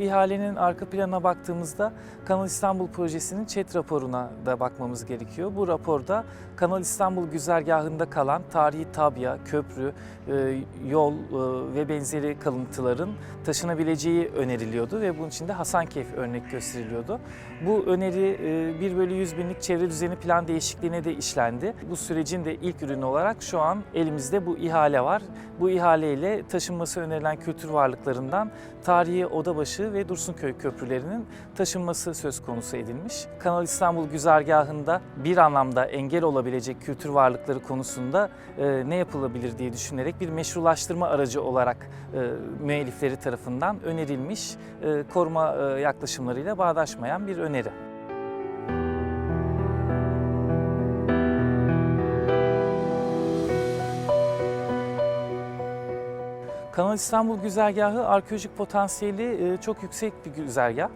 ihalenin arka planına baktığımızda Kanal İstanbul projesinin ÇED raporuna da bakmamız gerekiyor. Bu raporda Kanal İstanbul güzergahında kalan tarihi tabya, köprü, e, yol e, ve benzeri kalıntıların taşınabileceği öneriliyordu ve bunun için de Hasankeyf örnek gösteriliyordu. Bu öneri e, 1 bölü 100 binlik çevre düzeni plan değişikliğine de işlendi. Bu sürecin de ilk ürünü olarak şu an elimizde bu ihale var. Bu ihaleyle taşınması önerilen kültür varlıklarından tarihi Odabaşı ve Dursunköy köprülerinin taşınması söz konusu edilmiş. Kanal İstanbul güzergahında bir anlamda engel olabilecek kültür varlıkları konusunda e, ne yapılabilir diye düşünerek bir meşrulaştırma aracı olarak e, müellifleri tarafından önerilmiş e, koruma e, yaklaşımlarıyla bağdaşmayan bir öneri. Kanal İstanbul güzergahı arkeolojik potansiyeli e, çok yüksek bir güzergah.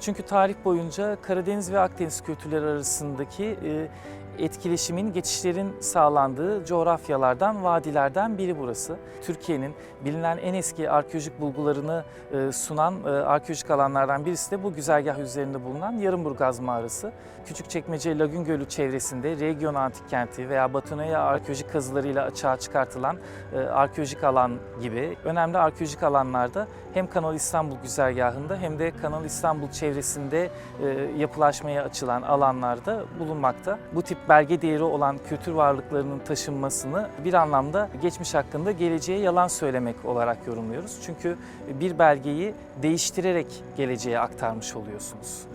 Çünkü tarih boyunca Karadeniz ve Akdeniz kültürleri arasındaki e, etkileşimin, geçişlerin sağlandığı coğrafyalardan, vadilerden biri burası. Türkiye'nin bilinen en eski arkeolojik bulgularını e, sunan e, arkeolojik alanlardan birisi de bu güzergah üzerinde bulunan Yarımburgaz Mağarası. Küçükçekmece Lagün Gölü çevresinde Region Antik Kenti veya Batoneya arkeolojik kazılarıyla açığa çıkartılan e, arkeolojik alan gibi önemli arkeolojik alanlarda hem Kanal İstanbul güzergahında hem de Kanal İstanbul çevresinde yapılaşmaya açılan alanlarda bulunmakta. Bu tip belge değeri olan kültür varlıklarının taşınmasını bir anlamda geçmiş hakkında geleceğe yalan söylemek olarak yorumluyoruz. Çünkü bir belgeyi değiştirerek geleceğe aktarmış oluyorsunuz.